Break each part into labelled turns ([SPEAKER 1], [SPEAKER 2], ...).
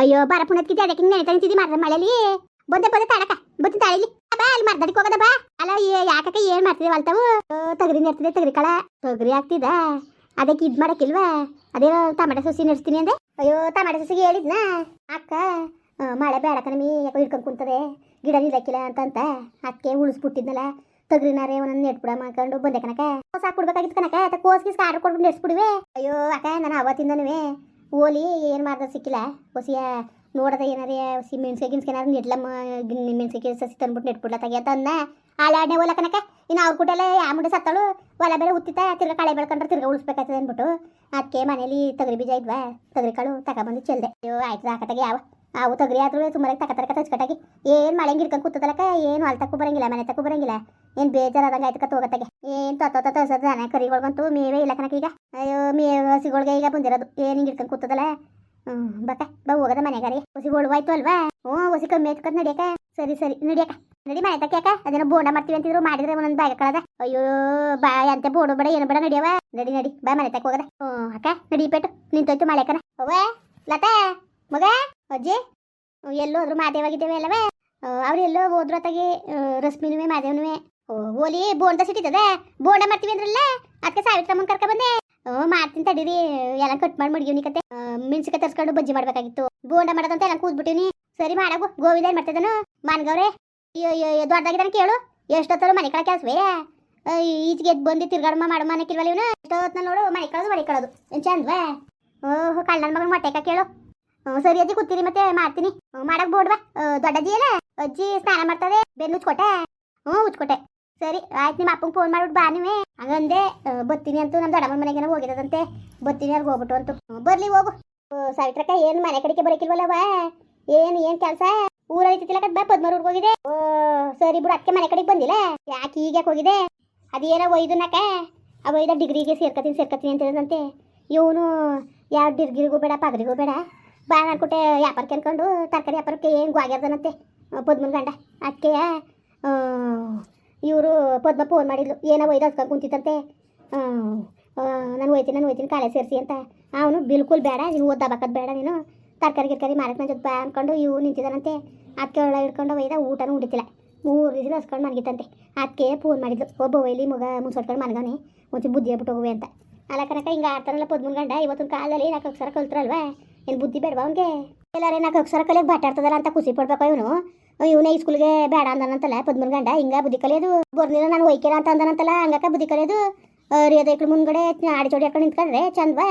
[SPEAKER 1] ಅಯ್ಯೋ, ಬಾರ ಪುನತ್ಕಿದ್ದೆ ಅದಕ್ಕೆ ನೆನೆ ನಿಂತಿದ್ದಿ ಮರ ಮಳೆಲಿ. ಬಂದೆ ಬಂದೆ ತಾಡಕ ಬತ್ತಿ ತಾಳಿಲಿ ಬಾ ಅಲ್ಲಿ ಮರ್ದಡಿಗೆ ಹೋಗದ ಬಾ. ಅಲ್ಲ ಯಾಕಕ್ಕ ಏನ್ ಮಾಡ್ತಿದೆ ಅಲ್ತಾವು ತಗರಿ ನೆಡ್ತಿದೆ ತಗರಿ ಕಳ. ತೊಗರಿ ಆಗ್ತಿದ ಅದಕ್ಕೆ ಇದ್ ಮಾಡಕ್ಕಿಲ್ವಾ? ಅದೇನೋ ಟಮಾಟೆ ಸೊಸಿ ನೆಡ್ಸ್ತೀನಿ ಅಂದೆ. ಅಯ್ಯೋ, ಟಮಾಟೆ ಸೊಸಿಗೆ ಹೇಳಿದ್ನ? ಅಕ್ಕ ಮಳೆ ಬೇಡ ಕಣಮಿ ಯಾಕೋ ಹಿಡ್ಕೊಂಡ್ ಕುಂತದೆ. ಗಿಡ ನಿಲ್ಲಕ್ಕಿಲ್ಲ ಅಂತಂತ. ಅದಕ್ಕೆ ಉಳಿಸ್ಬಿಟ್ಟಿದ್ನಲ್ಲ. ತಗರಿನಾರೆ ಒಂದೊಂದು ನೆಟ್ಬಿಡ ಮಾಡ್ಕೊಂಡು ಬಂದೆ ಕನಕ ಕೋಸ್ ಹಾಕ್ಬಿಡ್ಬೇಕಾಗಿತ್ತು ಕನಕ ಕೋಸ್ ಗೀಸ್ ಆರ್ಡರ್ ಕೊಟ್ಬಿಟ್ಟು ನೆಡ್ಸ್ಬಿಡುವೆ. ಅಯ್ಯೋ, ಅಕ್ಕ, ನಾನು ಅವತ್ತಿಂದನೂ ಓಲಿ, ಏನು ಮಾಡ್ದೆ ಸಿಕ್ಕಿಲ್ಲ. ಹೊಸಿಯ ನೋಡದ ಏನಾರೇ ಸಿ ಮೆಣಸಿಗೆ ಗಿನ್ಸ್ಗೆ ಏನಾರು ನೆಡ್ಲ ಮೆಣಸಿಗೆ ಸಸಿ ತಂದ್ಬಿಟ್ಟು ನೆಟ್ಬಿಡ್ಲ ತೆಗಿ ಅಂತ ಅಂದ ಆಳಾಡ್ನೆ ಓಲ ಕನಕ ಇನ್ನು ಅವ್ರ ಕೂಟೆಲ್ಲ ಆ ಮುಂಡೆ ಸತ್ತಳು. ಹೊಲ ಬೇರೆ ಉತ್ತಿತ ತಿರ್ಗಾ ಕಳೆ ಬೆಳ್ಕೊಂಡ್ರೆ ತಿರ್ಗಾ ಉಳಿಸ್ಬೇಕಾಗ್ತದೆ ಅಂದ್ಬಿಟ್ಟು. ಅದಕ್ಕೆ ಮನೇಲಿ ತೊಗರಿ ಬೀಜ ಇದ್ವಾ, ತೊಗರಿ ಕಾಳು ತಗೊಬಂದು ಚೆಲ್ದೆ. ಅಯ್ಯೋ ಆಯ್ತು ಹಾಕತ್ತಾಗ ಯಾವ. ಅವು ತೊಗರಿ ಆದ್ರೂ ಸುಮಾರು ತಕ ತರಕ ತಚ್ಕಟ್ಟಾಗಿ ಏನು ಮಳೆಂಗೆ ಇರ್ಕೊಂಡು ಕೂತದಲಕ ಏನು ತಕ್ಕೂ ಬರಂಗಿಲ್ಲ, ಮನೆ ತಕ್ಕೂ ಬರಂಗಿಲ್ಲ. ಏನು ಬೇಜಾರಾದಂಗೆ ಆಯ್ತು ಕತ್ ಹೋಗತ್ತಾಗೆ. ಏನು ತೊತ್ತ ತೋಸದ ದನ ಕರಿಗಳ್ಗಂತೂ ಮೇವೇ ಇಲ್ಲ ಕನಕ ಈಗ. ಅಯ್ಯೋ, ಮೇವು ಹಸಿಗಳ್ಗೆ ಈಗ ಬಂದಿರೋದು. ಏನು ಹಿಂಗೆ ಇಟ್ಕೊಂಡು ಕೂತದಲ್ಲ ಹ್ಞೂ ಬಕ್ಕ, ಬಾ ಹೋಗದ ಮನೆಗಾರಿ ಹೊಸಿ ಹೋಯ್ತು ಅಲ್ವಾ? ಹ್ಞೂ, ಹೊಸಿ ಕಮ್ಮಿ ಆಯ್ತು ಕತ್ ನಡಿಯಕ. ಸರಿ ಸರಿ, ನಡಿಯಕ. ನಡಿ ಮನೆ ತಕ್ಕ ಅದೇನೋ ಬೋಂಡ ಮಾಡ್ತೀವಿ ಅಂತಿದ್ರು, ಮಾಡಿದ್ರೆ ಒಂದೊಂದು ಬ್ಯಾಗ ಕಳದ ಅಯ್ಯೋ, ಬಾ ಅಂತ ಬೋಡು ಬಡ, ಏನು ಬಡ ನಡಿಯವ. ನಡಿ ನಡಿ, ಬಾ ಮನೆ ತಕ್ಕ ಹೋಗದ. ಹ್ಞೂ, ಅಕ್ಕ, ನಡಿ ಪೆಟ್ಟು. ನಿಂತೋಯ್ತು ಮಳೆ ಕನ ಅವ್ವ ಲತಾ, ಮಗ. ಅಜ್ಜಿ ಹ್ಞೂ, ಎಲ್ಲೋ ಹೋದ್ರು ಮಾದೇವಾಗಿದ್ದೇವೆ ಅಲ್ಲವೇ? ಅವ್ರು ಎಲ್ಲೋ ಹೋದ್ರು ಅತ್ತಾಗಿ ರಶ್ಮಿನುವೆ ಮಾದೇವನುವೆ. ಓಲಿ ಬೋಂಡ ಸಿಟ್ಟಿತದೆ ಬೋಂಡ ಮಾಡ್ತೀವಿ ಅಂದ್ರಲ್ಲ? ಅದಕ್ಕೆ ಸಾವಿತ್ರಮ್ಮನ್ ಕರ್ಕ ಬಂದೆ. ಮಾಡ್ತೀನಿ ತಡೀರಿ. ಎಲ್ಲ ಕಟ್ ಮಾಡಿ ಮಡ್ಗಿವ್ನಿ ಕತೆ. ಮೆಣಸಿಕಾಯಿ ತರ್ಸ್ಕೊಂಡು ಬಜ್ಜಿ ಮಾಡ್ಬೇಕಾಗಿತ್ತು. ಬೋಂಡ ಮಾಡೋದಂತ ಎಲ್ಲ ಕೂದ್ಬಿಟ್ಟಿನಿ ಸರಿ ಮಾಡಾಗು ಗೋವಿಂದ ಏನ್ ಮಾಡ್ತಿದ್ದಾನು ಮಾನ್ಗವ್ರೆ. ದೊಡ್ಡದಾಗಿದ್ದಾನೆ ಕೇಳು. ಎಷ್ಟೊತ್ತರು ಮನೆ ಕಳ ಕೆಲಸವೇ? ಈಚೆಗೆ ಎದ್ದು ಬಂದು ತಿರ್ಗಾಡಮ್ಮ ಮಾಡಮ್ಮ ಮನೆ ಕಿಲ್ವಲ್ಲ ಇವನು? ಎಷ್ಟೊತ್ತ ನೋಡು ಮನೆ ಕಳೋದು ಮನೆ ಕಳೋದು. ಚಂದ್ವಾ? ಓಹೋ ಕಳ್ಳನ ಮಗನ ಮೊಟ್ಟೆಕ ಕೇಳು. ಸರಿ ಅಜ್ಜಿ, ಕೂತೀರಿ, ಮತ್ತೆ ಮಾಡ್ತೀನಿ. ಮಾಡಕ್ ಬೋಡ್ವಾ ದೊಡ್ಡಜ್ಜಿ ಅಲ್ಲ ಅಜ್ಜಿ ಸ್ನಾನ ಮಾಡ್ತದೆ, ಬೆನ್ನು ಉಚ್ಕೊಟ್ಟೆ. ಹ್ಞೂ ಉಚ್ಕೊಟ್ಟೆ. ಸರಿ, ಆಯ್ತು, ನಿಮ್ಮ ಅಪ್ಪಂಗೆ ಫೋನ್ ಮಾಡ್ಬಿಟ್ಟು ಬಾ ನೀವೇ. ಹಂಗಂದೆ ಬರ್ತೀನಿ ಅಂತೂ ನಮ್ಮ ದೊಡ್ಡಮ್ಮನ ಮನೆಗೆ ಹೋಗಿರೋದಂತೆ ಬರ್ತೀನಿ ಅವ್ರಿಗೆ ಹೋಗ್ಬಿಟ್ಟು ಅಂತು. ಬರ್ಲಿ, ಹೋಗು. ಸಾವಿತ್ರಕ್ಕ ಏನು ಮನೆ ಕಡೆಗೆ ಬರಕಿಲ್ವಲ್ಲವ ಏನು ಏನು ಕೆಲಸ? ಊರಲ್ಲಿ ಇತ್ತಿಲ್ಲ ಬಾ ಪದ್ಮರೂರ್ಗೆ ಹೋಗಿದೆ ಓ, ಸರಿ ಬಿಡು ಅದಕ್ಕೆ ಮನೆ ಕಡೆಗೆ ಬಂದಿಲ್ಲ. ಯಾಕೆ ಈಗ ಯಾಕೆ ಹೋಗಿದೆ ಅದೇನೋ ಒಯ್ದುನಕ ಒಯ್ದ ಡಿಗ್ರಿಗೆ ಸೇರ್ಕತೀನಿ ಸೇರ್ಕತೀನಿ ಅಂತ ಹೇಳಿದಂತೆ ಇವನು ಯಾವ ಡಿಗ್ರಿಗೂ ಬೇಡ, ಪಗ್ರಿಗೂ ಬೇಡ. ಬಾ ಅನ್ಕೊಟ್ಟೆ ವ್ಯಾಪಾರ ಕೇಳ್ಕೊಂಡು ತರಕಾರಿ ವ್ಯಾಪಾರಕ್ಕೆ ಏನು ಗ್ವಾಗ್ಯಾರ್ದನಂತೆ ಪದ್ಮನ ಗಂಡ. ಅದಕ್ಕೆ ಇವರು ಪದ್ಮ ಫೋನ್ ಮಾಡಿದ್ಲು. ಏನೋ ಒಯ್ದು ಹಸ್ಕೊಂಡು ಕುಂತಿತ್ತಂತೆ ನಾನು ಒಯ್ತೀನಿ, ನಾನು ಹೋಯ್ತೀನಿ ಕಾಲೇಜ್ ಸೇರಿಸಿ ಅಂತ. ಅವನು ಬಿಲ್ಕುಲ್ ಬೇಡ, ನೀನು ಓದಾಬಕ್ಕದ್ ಬೇಡ, ನೀನು ತರಕಾರಿ ಗಿರ್ಕಾರಿ ಮಾರಕ್ಕೆ ನನ್ನ ಜೊತೆ ಬಾ ಅನ್ಕೊಂಡು ಇವು ನಿಂತಿದ್ದಾನಂತೆ ಅದಕ್ಕೆ ಒಳ ಹಿಡ್ಕೊಂಡು ಒಯ್ದ ಊಟನೂ ಉಡಿತಿಲ್ಲ ಮೂರು ದಿವಸ ಹಸ್ಕೊಂಡು ಮನಗಿತ್ತಂತೆ ಅದಕ್ಕೆ ಫೋನ್ ಮಾಡಿದ್ಲು. ಒಬ್ಬ ಒಯ್ಲಿ ಮಗ ಮುನ್ಸೊಟ್ಕೊಂಡು ಮನ್ಗವನೆ ಮುಂಚೆ ಬುದ್ಧಿ ಬಿಟ್ಟು ಹೋಗುವೆ ಅಂತ. ಅಲ್ಲ ಕನಕ ಹಿಂಗೆ ಆಡ್ತಾರಲ್ಲ ಪದ್ಮನ್ ಗಂಡ, ಇವತ್ತಿನ ಕಾಲದಲ್ಲಿ ನಾಲ್ಕು ಅಕ್ಷರ ಕಲ್ತ್ರಲ್ವಾ ಏನು ಬುದ್ಧಿ ಬೇಡವಾ ಅವನಿಗೆ? ಎಲ್ಲಾರೇ ನಾಲ್ಕು ಅಕ್ಷರ ಕಲಿಯಕ್ಕೆ ಬಾಟಾಡ್ತದಲ್ಲ ಅಂತ ಖುಷಿ ಪಡ್ಬೇಕು ಇವನು. ಇವನೇ ಈ ಸ್ಕೂಲ್ಗೆ ಬೇಡ ಅಂದನಂತಲ್ಲ, ಪದ್ಮನ್ ಗಂಡ, ಹಿಂಗ ಬುದ್ಧಿ ಕಲಿಯೋದು. ಬರ್ನಿಲ್ಲ ನಾನು ಒಯ್ಕೇರ ಅಂತ ಅಂದನಂತಲ್ಲ ಹಂಗಕ್ಕ ಬುದ್ಧಿ ಕಲಿಯೋದು. ರಿಯೋದೈಕ್ಳು ಮುಂದ್ಗಡೆ ಆಡಿ ಚೋಡಿ ಹಾಕೊಂಡು ನಿಂತ್ಕೊಂಡ್ರೆ ಚಂದ್ವಾ.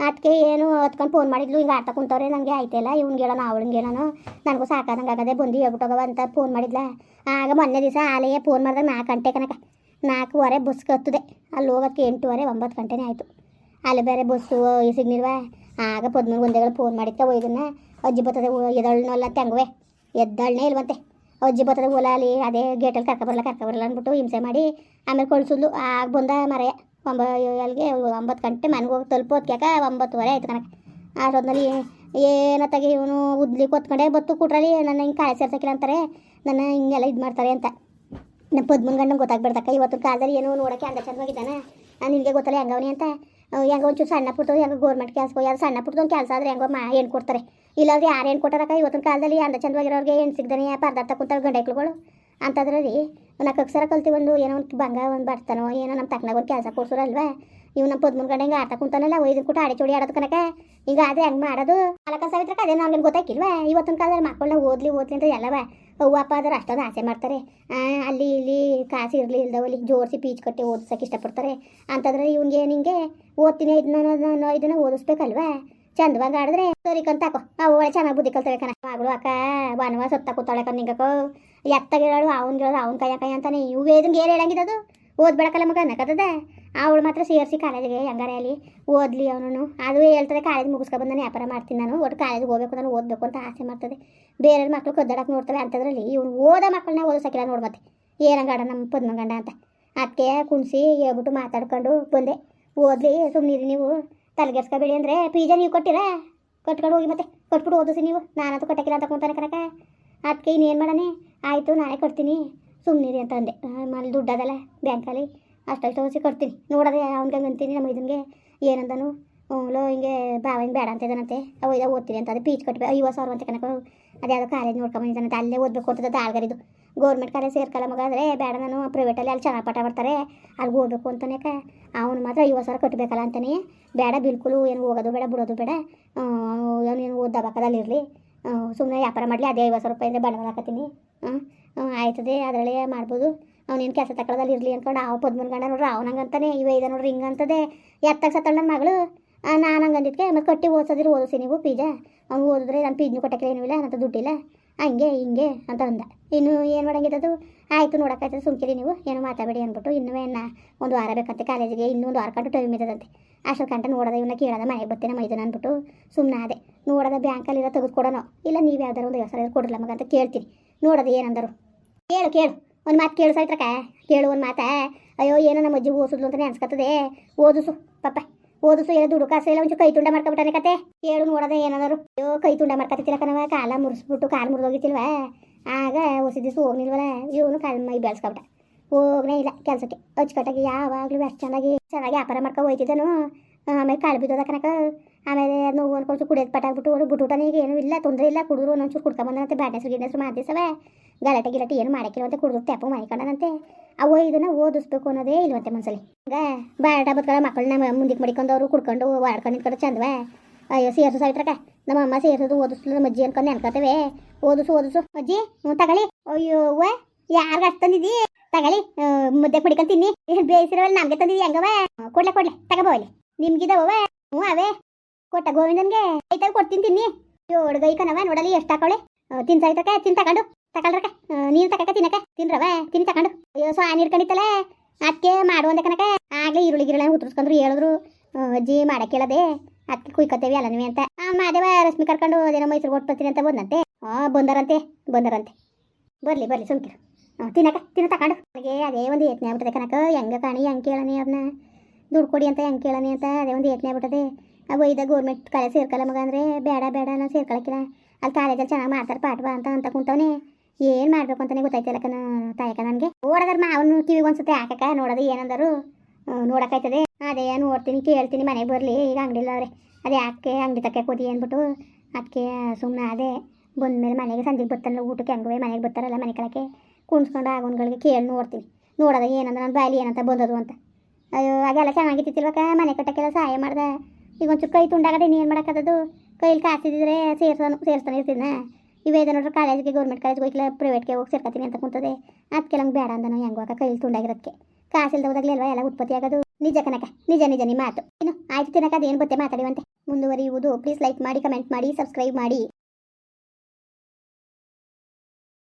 [SPEAKER 1] ಅದಕ್ಕೆ ಏನು ಹೊತ್ಕೊಂಡು ಫೋನ್ ಮಾಡಿದ್ಲು, ಹಿಂಗೆ ಆಡ್ತಾ ಕುಂತವ್ರೆ ನನಗೆ ಆಯ್ತಿಲ್ಲ ಇವ್ನಿಗೆ ಹೇಳೋಣ ಅವಳಿಗೆ ಹೇಳೋಣ ನನಗೂ ಸಾಕಾದಂಗೆ ಆಗದೆ ಬಂದು ಹೇಳ್ಬಿಟ್ಟೋಗವ ಅಂತ ಫೋನ್ ಮಾಡಿದ್ಲ. ಆಗ ಮೊನ್ನೆ ದಿವಸ ಆಲೆಯೇ ಫೋನ್ ಮಾಡಿದಾಗ ನಾಲ್ಕು ಗಂಟೆ ಕನಕ ನಾಲ್ಕೂವರೆ ಬಸ್ ಹತ್ತದೆ. ಅಲ್ಲಿ ಹೋಗೋಕ್ಕೆ ಎಂಟೂವರೆ ಒಂಬತ್ತು ಗಂಟೆನೇ ಆಯಿತು. ಅಲ್ಲಿ ಬೇರೆ ಬಸ್ಸು ಸಿಗ್ನಿಲ್ವಾ ಆಗ ಪದ್ಮನ ಒಂದೇಗಳು ಫೋನ್ ಮಾಡಿತ್ತ ಒಯ್ದನ್ನ ಅಜ್ಜಿ ಬರ್ತದೆ ಎದಳ್ನಲ್ಲ ತೆಂಗುವೆ, ಎದ್ದಳ್ನೇ ಇಲ್ವಂತೆ, ಅಜ್ಜಿ ಬರ್ತದೆ ಓಲ ಅದೇ ಗೇಟಲ್ಲಿ ಕರ್ಕೊಬರಲ್ಲ ಕರ್ಕೊಬರಲ್ಲ ಅಂದ್ಬಿಟ್ಟು ಹಿಂಸೆ ಮಾಡಿ ಆಮೇಲೆ ಕಳ್ಸಿದ್ಲು ಆಗ ಬಂದ ಮರೆಯ, ಒಂಬ ಅಲ್ಲಿಗೆ ಒಂಬತ್ತು ಗಂಟೆ ಮನೆಗೆ ಹೋಗಿ ತಲುಪೋದ್ಕ್ಯಾಕ ಒಂಬತ್ತುವರೆ ಆಯ್ತು ಕನಕ ಅಷ್ಟೊತ್ತಿನಲ್ಲಿ ಏನತ್ತಾಗಿ ಇವನು ಉದ್ಲಿ ಕೊತ್ಕೊಂಡೆ ಬತ್ತು ಕುಟ್ರಲ್ಲಿ, ನನ್ನ ಹಿಂಗೆ ಕಾಯಿ ಸೇರ್ಸಕ್ಕಿಲ್ಲ ಅಂತಾರೆ, ನನ್ನ ಹಿಂಗೆಲ್ಲ ಇದು ಮಾಡ್ತಾರೆ ಅಂತ. ನಮ್ಮ ಪದ್ಮನ್ ಗಂಡಂಗೆ ಗೊತ್ತಾಗ್ಬಿಡ್ತಕ್ಕ ಇವತ್ತು ಕಾಲದಲ್ಲಿ ಏನೋ ನೋಡೋಕ್ಕೆ ಅಂದ ಚಂದವಾಗಿದ್ದಾನೆ ನಿನಗೆ ಗೊತ್ತಲ್ಲ ಹೆಂಗವನಿ ಅಂತ. ಹೆಂಗೋ ಒಂಚೂರು ಸಣ್ಣ ಪುಟ್ಟದು ಹೆಂಗೆ ಗೋರ್ಮೆಂಟ್ ಕೆಲಸ ಯಾರು ಸಣ್ಣ ಪುಟ್ಟದೊಂದು ಕೆಲಸ ಆದರೆ ಹೆಂಗೋ ಮಾ ಏನು ಕೊಡ್ತಾರೆ? ಇಲ್ಲಾಂದ್ರೆ ಯಾರು ಏನು ಕೊಟ್ಟಾರಕ್ಕ? ಇವತ್ತಿನ ಕಾಲದಲ್ಲಿ ಅಂದ ಚಂದವಾಗಿರೋರಿಗೆ ಏನು ಸಿಗ್ದಾನೆ ಪರ್ದಾರ್ಥ ಕುಂತಾವ ಗಂಡೈಕ್ಳುಗಳು. ಅಂತದ್ರಲ್ಲಿ ನಾಲ್ಕು ಅಕ್ಷರ ಕಲ್ತಿ ಒಂದು ಏನೋ ಒಂದು ಬಂಗ ಒಂದು ಬರ್ತಾನೋ ಏನೋ ನಮ್ಮ ತಕ್ಕನಾಗ ಒಂದು ಕೆಲಸ ಕೊಡ್ಸೋರಲ್ವಾ? ಇವ್ ನಮ್ಮ ಪದ್ಮನ್ ಗಂಡ ಹಿಂಗೆ ಆಟ ಕುಂತಾನಲ್ಲ, ಒಯ್ದು ಕೂಟ ಆಡಿ ಚೋಡಿ ಆಡೋದು ಕನಕ? ಈಗ ಅದೇ ಹೆಂಗೆ ಮಾಡೋದು? ಅಲಕ ಸಾವಿತ್ರಕ್ಕೆ, ಅದೇ ನಮ್ಗೆ ಗೊತ್ತಾಗಿಲ್ವಾ ಇವತ್ತಿನ ಕಾಲದಲ್ಲಿ ಮಕ್ಕಳನ್ನ ಓದ್ಲಿ ಓದ್ಲಿ ಅಂತ ಎಲ್ಲವ ಅವ್ವ, ಅಪ್ಪ ಆದ್ರೆ ಅಷ್ಟೊಂದು ಆಸೆ ಮಾಡ್ತಾರೆ. ಅಲ್ಲಿ ಇಲ್ಲಿ ಕಾಸು ಇರಲಿ ಇಲ್ದವಲ್ಲಿ ಜೋಡಿಸಿ ಪೀಚ್ ಕಟ್ಟಿ ಓದಿಸೋಕೆ ಇಷ್ಟಪಡ್ತಾರೆ. ಅಂತಂದ್ರೆ ಇವನಿಗೆ ನಿಂಗೆ ಓದ್ತೀನಿ, ಇದನ್ನ ಇದನ್ನ ಓದಿಸ್ಬೇಕಲ್ವಾ? ಚಂದವಾಗಿ ಆಡಿದ್ರೆ ಸರಿ ಕಂತಾಕೋ ಅವು ಒಳ್ಳೆ ಚೆನ್ನಾಗಿ ಬುದ್ಧಿ ಕಲ್ತಾಳೆ ಕಣ. ಮಗಳು ಅಕ್ಕ ಬನ್ವ ಸತ್ತ ಕೂತಾಳೆ ಕಣ್ ನಿಂಗಕ್ಕೋ ಎತ್ತಾಗಿರೋಳು ಅವ್ನು ಹೇಳೋದು ಅವ್ನ ಕೈಯ ಕೈ ಅಂತಾನೆ. ಇವು ಇದನ್ನ ಏನು ಹೇಳಂಗಿದದು ಓದ್ಬೇಡಕಲ್ಲ ಮಗ ಅನ್ನಕತ್ತದ ಅವಳು ಮಾತ್ರ ಸೇರಿಸಿ ಕಾಲೇಜಿಗೆ ಹೆಂಗಾರೆ ಅಲ್ಲಿ ಓದ್ಲಿ ಅವನು ಅದು ಹೇಳ್ತದೆ ಕಾಲೇಜ್ ಮುಗಿಸ್ಕೊ ಬಂದಾನೆ ವ್ಯಾಪಾರ ಮಾಡ್ತೀನಿ ನಾನು. ಒಟ್ಟು ಕಾಲೇಜಿಗೆ ಹೋಗಬೇಕು ನಾನು ಓದಬೇಕು ಅಂತ ಆಸೆ ಮಾಡ್ತದೆ. ಬೇರೆ ಮಕ್ಕಳು ಕದ್ದಾಡಕ್ಕೆ ನೋಡ್ತವೆ ಅಂಥದ್ರಲ್ಲಿ ಇವನು ಓದ ಮಕ್ಕಳನ್ನ ಓದಿಸೋಕಿಲ್ಲ ನೋಡಿ ಮತ್ತೆ. ಏನಂಗಾಡ ನಮ್ಮ ಪದ್ಮಗಂಡ ಅಂತ. ಅದಕ್ಕೆ ಕುಣಿಸಿ ಹೇಳ್ಬಿಟ್ಟು ಮಾತಾಡ್ಕೊಂಡು ಬಂದೆ. ಓದ್ಲಿ ಸುಮ್ಮನಿರಿ ನೀವು. ತಲೆಗೆಸ್ಕೊಬೇಡಿ ಅಂದರೆ ಪೀಜ ನೀವು ಕೊಟ್ಟಿರಾ? ಕಟ್ಕೊಂಡು ಹೋಗಿ ಮತ್ತೆ. ಕೊಟ್ಬಿಟ್ಟು ಓದಿಸಿ ನೀವು. ನಾನಂತೂ ಕಟ್ಟಕ್ಕಿಲ್ಲ ಅಂತ ಕುಂತಾನೆ ಕನಕ ಅದಕ್ಕೆ ಇನ್ನೇನು ಮಾಡೋಣ? ಆಯಿತು ನಾಳೆ ಕೊಡ್ತೀನಿ. ಸುಮ್ಮನಿರಿ ಅಂತ ಅಂದೆ. ಮಲ್ಲಿ ದುಡ್ಡದಲ್ಲ ಬ್ಯಾಂಕಲ್ಲಿ. ಅಷ್ಟಷ್ಟು ತೋರಿಸಿ ಕೊಡ್ತೀನಿ. ನೋಡದೆ ಅವ್ನಿಗೆ ಅಂತೀನಿ, ನಮ್ಮ ಇದನ್ಗೆ. ಏನಂದನು? ಲೋ, ಹಿಂಗೆ ಬಾವ ಬೇಡ ಅಂತ ಇದ್ದಾನಂತೆ ಅವು ಓದ್ತೀನಿ ಅಂತ. ಅದು ಪೀಚ್ ಕಟ್ಟಬೇಕು ಐವತ್ತು ಸಾವಿರ ಅಂತ ಕನಕ ಅದ್ಯಾವುದೋ ಕಾಲೇಜ್ ನೋಡ್ಕೊಂಬಂದಿದ್ದಾನಂತೆ ಅಲ್ಲೇ ಓದಬೇಕು ಅಂತದ ದಾಳ್ಗರಿದು ಗೌರ್ಮೆಂಟ್ ಕಾಲೇಜ್ ಸೇರ್ಕಲ್ಲ ಮಗ ಆದರೆ ಬೇಡ ನಾನು. ಪ್ರೈವೇಟಲ್ಲಿ ಅಲ್ಲಿ ಚೆನ್ನಾಗಿ ಪಾಠ ಮಾಡ್ತಾರೆ. ಅಲ್ಲಿ ಹೋಗ್ಬೇಕು ಅಂತಾನೆ ಅವನು ಮಾತ್ರ ಐವತ್ತು ಸಾವಿರ ಕಟ್ಟಬೇಕಲ್ಲ ಅಂತಾನೆ. ಬೇಡ, ಬಿಲ್ಕುಲು, ಏನು ಹೋಗೋದು ಬೇಡ, ಬಿಡೋದು ಬೇಡ. ಅವನೇನು ಓದಬೇಕಾದಲ್ಲಿರಲಿ ಸುಮ್ಮನೆ ವ್ಯಾಪಾರ ಮಾಡಲಿ, ಅದೇ ಐವತ್ತು ಸಾವಿರ ರೂಪಾಯಿಂದ ಬಂಡವಾಳ ಹಾಕತ್ತೀನಿ. ಹಾಂ ಆಯ್ತದೆ, ಅದರಲ್ಲೇ ಮಾಡ್ಬೋದು. ಅವನೇನು ಕೆಲಸ ತಗೊಳ್ಳೋದಲ್ಲಿ ಇರಲಿ ಅಂದ್ಕೊಂಡು ಅವ ಪದ್ಮನ್ ಗಂಡ ನೋಡ್ರಿ ಅವನಂಗಂತಾನೆ ಇವ ಇದೆ ನೋಡ್ರಿ ಹಿಂಗಂತದೆ ಎತ್ತಾಗ ಸತ್ತಳ ನನ್ನ ಮಗಳು. ನಾನು ಹಂಗಂದಿದ್ಕೆ ಮತ್ತೆ ಕಟ್ಟಿ ಓದಿಸೋದಿರು ಓದಿಸಿ ನೀವು ಪೀಜ ಅವ್ನು ಓದಿದ್ರೆ ನಾನು ಪೀಜ್ನು ಕೊಟ್ಟಕ್ಕೆ ಏನೂ ಇಲ್ಲ ಅಂತ ದುಡ್ಡಿಲ್ಲ. ಹಂಗೆ, ಹಿಂಗೆ ಅಂತ ಅಂದ. ಇನ್ನು ಏನು ಮಾಡಂಗಿದ್ದದು ಆಯಿತು ನೋಡೋಕ್ಕಾಯ್ತದೆ ಸುಮ್ಕಿರಿ ನೀವು. ಏನು ಮಾತಾಡಬೇಡಿ ಅಂದ್ಬಿಟ್ಟು ಇನ್ನೂ ಏನು ಒಂದು ವಾರ ಬೇಕಂತೆ ಕಾಲೇಜಿಗೆ ಇನ್ನೂ ಒಂದು ವಾರ ಕಂಡು ಟೈಮ್ ಇದ್ದದಂತೆ. ಅಷ್ಟು ಕಂಟ ನೋಡೋದ ಇವನ್ನ ಕೇಳೋದ ಮನೆಗೆ ಬರ್ತೇನೆ ಮೈದನ ಅಂದ್ಬಿಟ್ಟು ಸುಮ್ಮನೆ ಅದೇ ನೋಡೋದ ಬ್ಯಾಂಕಲ್ಲಿರೋ ತೆಗೆದುಕೊಡೋಣ ಇಲ್ಲ ನೀವು ಯಾವ್ದಾರು ಒಂದು ವ್ಯವಸಾಯ ಕೊಡಲ್ಲ ಮಗ ಅಂತ ಕೇಳ್ತೀನಿ. ನೋಡೋದು ಏನಂದರು? ಕೇಳು ಕೇಳು. ಒಂದು ಮಾತು ಕೇಳು ಸಾಯ್ತ್ರಕ ಕೇಳು ಒಂದು ಮಾತಾ. ಅಯ್ಯೋ, ಏನೋ ನಮ್ಮ ಅಜ್ಜಿ ಓದಿಸಿದ್ಲು ಅಂತ ಅನ್ಸ್ಕತ್ತದೆ. ಓದಿಸು, ಪಪ್ಪ. ಓದಿಸು, ಏನೋ ದುಡ್ಡು ಕಾಸು ಇಲ್ಲ, ಒಂಚೂರು ಕೈ ತುಂಡ ಮಾಡ್ಕೊಬಿಟ್ಟಾನೆ ಕತೆ. ಕೇಳು ನೋಡೋದೆ ಏನಾದ್ರು ಅಯ್ಯೋ, ಕೈ ತುಂಡ ಮಾಡ್ಕೊತಿತ್ತಿಲ್ಲ ಕಣವ ಕಾಲ ಮುರಿಸ್ಬಿಟ್ಟು ಕಾಲು ಮುರಿದೋಗಿತ್ತಿಲ್ವ. ಆಗ ದಿವಸ ಹೋಗ್ನಿಲ್ವಲ್ಲ ಇವನು ಕಾಲು ಮೈ ಬೆಳೆಸ್ಕೊಬಿಟ್ಟ. ಹೋಗ್ನೇ ಇಲ್ಲ ಕೆಲಸಕ್ಕೆ. ಅಚ್ಚುಕಟ್ಟಾಗಿ ಯಾವಾಗಲೂ ಅಷ್ಟು ಚೆನ್ನಾಗಿ ಚೆನ್ನಾಗಿ ವ್ಯಾಪಾರ ಮಾಡ್ಕೊ ಹೋಯ್ತಿದ್ದನು. ಆಮೇಲೆ ಕಾಲು ಬಿದ್ದೋದ ಕನಕ ಆಮೇಲೆ ನೋವು ಅನ್ಕೊಂಡು ಕುಡಿಯೋದು ಪಟಾಗ್ಬಿಟ್ಟು ಬಿಟ್ಟು ಬಿಟ್ಬಿಟ್ಟಾನೆ ಈಗ ಏನೂ ಇಲ್ಲ, ತೊಂದರೆ ಇಲ್ಲ. ಕುಡಿದ್ರು ಒಂದೊಂಚೂರು ಕುಡ್ಕೊಂಬಂದಂತೆ ಬ್ಯಾಡ್ನೆಸ್ರು ಗಿಡ್ನೆಸ್ರು ಮಾಡ್ದಿಸವೆ ಗಲಾಟೆ ಗಿಲಾಟೆ ಏನು ಮಾಡಕ್ಕಿಲ್ವಂತೆ ಕುಡಿದು ತೆಪ್ಪ ಮನಿಕೊಂಡನಂತೆ. ಅವ್ವ ಇದನ್ನ ಓದಿಸ್ಬೇಕು ಅನ್ನೋದೇ ಇಲ್ವಂತೆ ಮನ್ಸಲ್ಲಿ. ಈಗ ಬಾಡ ಬತ್ಕಳ ಮಕ್ಕಳನ್ನ ಮುಂದಕ್ಕೆ ಮಡಿಕೊಂಡವರು ಕುಡ್ಕೊಂಡು ಆಡ್ಕೊಂಡು ನಿಂತ್ಕೊಂಡು ಚಂದವೆ ಅಯ್ಯೋ, ಸೇರ್ಸು ಸಾಯ್ತ್ರಕ ನಮ್ಮ ಅಮ್ಮ ಸೇರ್ಸೋದು ಓದಿಸ್ಲು ನಮ್ಮ ಅಜ್ಜಿ ಅನ್ಕೊಂಡು ನೆನ್ಕೋತೇವೆ. ಓದಿಸು ಓದಿಸು. ಅಜ್ಜಿ ಹ್ಞೂ ತಗೊಳ್ಳಿ. ಅಯ್ಯೋ ಯಾರ್ಗ ಅಷ್ಟು ತಂದಿದ್ದಿ ತಗೊಳ್ಳಿ. ಮುದ್ದೆ ಕುಡಿಕೊಂಡು ತಿನ್ನಿ. ಬೇಯಿಸಿರವಲ್ಲ ನಮ್ಗೆ ತಂದಿದ್ದಿ ಹೆಂಗವ ಕೊಡ್ಲೆ ಕೊಡ್ಲೆ. ತಗೋಬೋಲಿ ನಿಮ್ಗಿದಾವ ಹ್ಞೂ ಅವೇ ಕೊಟ್ಟ ಗೋವಿಂದನ್ಗೆ. ಐತಾಗ ಕೊಡ್ತೀನಿ ತಿನ್ನಿ. ಗೈ ನೋಡಲಿ ಎಷ್ಟು ಹಾಕೊಳ್ಳಿ ತಿನ್ಸಾಯ್ತಕ ತಿನ್ ತಗೊಂಡು. ತಗೊಳ್ರಕ ನೀನು ತಕಕ ತಿನ್ನಕ ತಿನ್ರವ ತಿನ್ ತಕೊಂಡು ಅಯ್ಯೋ ಸೊ ಆನ್ ಕಣಿತಲೆ ಅದಕ್ಕೆ ಮಾಡು ಅಂದ ಕನಕ ಆಗ್ಲೇ ಈರುಳ್ಳಿ ಗಿರುಳ್ಳಿ ಉತ್ತರಿಸ್ಕೊಂಡ್ರು ಹೇಳಿದ್ರು. ಆ, ಅಜ್ಜಿ ಮಾಡಕ್ಕೆ ಹೇಳದೆ. ಅದಕ್ಕೆ ಕುಯ್ಕೋತೇವಿ ಅಲ್ಲ ನೀವೇ ಅಂತ. ಆ ಮಾದೇವ ರಶ್ಮಿ ಕರ್ಕೊಂಡು ಅದೇನೋ ಮೈಸೂರು ಕೊಟ್ಟು ಬರ್ತೀನಿ ಅಂತ ಬಂದಂತೆ. ಹಾಂ ಬಂದರಂತೆ ಬಂದರಂತೆ. ಬರ್ಲಿ ಬರ್ಲಿ ಸುಮ್ಕಿರು. ತಿನ್ನಕ ತಿನ್ನ ತಕೊಂಡು ನನಗೆ ಅದೇ ಒಂದು ಯತ್ನೆ ಆಗ್ಬಿಟ್ಟದೆ ಕನಕ ಹೆಂಗೆ ಕಾಣಿ ಹೆಂಗೆ ಕೇಳನಿ ಅದನ್ನ ದುಡ್ಡು ಕೊಡಿ ಅಂತ ಹೆಂಗೆ ಕೇಳನಿ ಅಂತ ಅದೇ ಒಂದು ಯತ್ನೆ ಆಗ್ಬಿಟ್ಟದೆ. ಅವು ಒಯ್ದ ಗೌರ್ಮೆಂಟ್ ಕಾಲೇಜ್ ಸೇರ್ಕಲ್ಲ ಮಗ ಅಂದರೆ ಬೇಡ ಬೇಡ ನಾನು ಸೇರ್ಕೊಳಕ್ಕಿಲ್ಲ. ಅಲ್ಲಿ ಕಾಲೇಜಲ್ಲಿ ಚೆನ್ನಾಗಿ ಮಾಡ್ತಾರೆ ಪಾಠವ ಅಂತ ಅಂತ ಕುಂತವನೇ. ಏನು ಮಾಡಬೇಕು ಅಂತಾನೆ ಗೊತ್ತಾಯ್ತಿಲ್ಲ ತಾಯಕ ನನಗೆ. ಓಡೋದ್ರ ಅವನು ಕಿವಿಗೆ ಒಂದ್ಸತಿ ಹಾಕಕ ನೋಡೋದು ಏನಂದರು ನೋಡೋಕ್ಕಾಯ್ತದೆ. ಅದೇ, ನೋಡ್ತೀನಿ, ಕೇಳ್ತೀನಿ, ಮನೆಗೆ ಬರಲಿ, ಈಗ ಅಂಗಡಿಲ್ಲ ಅವ್ರೆ. ಅದೇ ಯಾಕೆ ಅಂಗಡಿ ತಕ್ಕೆ ಕೂತಿ ಅಂದ್ಬಿಟ್ಟು ಅದಕ್ಕೆ ಸುಮ್ಮನೆ ಅದೇ, ಬಂದಮೇಲೆ ಮನೆಗೆ ಸಂಜೆಗೆ ಬರ್ತಾನಲ್ಲ ಊಟಕ್ಕೆ ಹೆಂಗೋ ಮನೆಗೆ ಬರ್ತಾರಲ್ಲ, ಮನೆ ಕಳಕ್ಕೆ, ಕುಣ್ಸ್ಕೊಂಡು ಆಗೋನ್ಗಳಿಗೆ ಕೇಳಿ ನೋಡ್ತೀನಿ. ನೋಡೋದ ಏನಂದ್ರೆ ನನ್ನ ಬಾಯಲ್ಲಿ ಏನಂತ ಬಂದದು ಅಂತ. ಅಯ್ಯೋ ಅದೆಲ್ಲ ಚೆನ್ನಾಗಿತ್ತಿಲ್ವಕ್ಕ ಮನೆ ಕಟ್ಟಕ್ಕೆಲ್ಲ ಸಹಾಯ ಮಾಡ್ದೆ. ಈಗ ಒಂಚೂರು ಕೈ ತುಂಡಾಗದೆ ಏನು ಮಾಡೋಕ್ಕದ್ದು ಕೈಲಿ ಕಾಸಿದ್ರೆ ಸೇರ್ಸೋನು, ಸೇರ್ಸ್ತಾನೆ ಇರ್ತೀನ ಇವೇದ ನೋಡ್ರಿ ಕಾಲೇಜ್ಗೆ ಗೌರ್ಮೆಂಟ್ ಕಾಲೇಜ್ಗೆ ಹೋಗಿಲ್ಲ ಪ್ರೈವೇಟ್ಗೆ ಹೋಗಿ ಸೇರ್ಕೊತೀನಿ ಅಂತ ಕುಂತದೆ. ಅದಕ್ಕೆ ನಂಗೆ ಬೇಡ ಅಂದನು ಹೆಂಗುವಾಗ ಕೈಲಿ ತುಂಡಾಗಿರೋದಕ್ಕೆ ಕಾಸಿಲ್ದ ಹೋದಾಗಲೇ ಅಲ್ವಾ ಎಲ್ಲ ಉತ್ಪತ್ತಿ ಆಗೋದು? ನಿಜ ಕನಕ, ನಿಜ ನಿಜ ನಿಮ್ಮ ಮಾತು. ಇನ್ನು ಆಯ್ತು ತಿನ್ನಕ ಅದೇನು ಮಾತಾಡಿ ಮಾತಾಡಿವಂತೆ ಮುಂದುವರಿಯುವುದು ಪ್ಲೀಸ್ ಲೈಕ್ ಮಾಡಿ ಕಮೆಂಟ್ ಮಾಡಿ ಸಬ್ಸ್ಕ್ರೈಬ್ ಮಾಡಿ.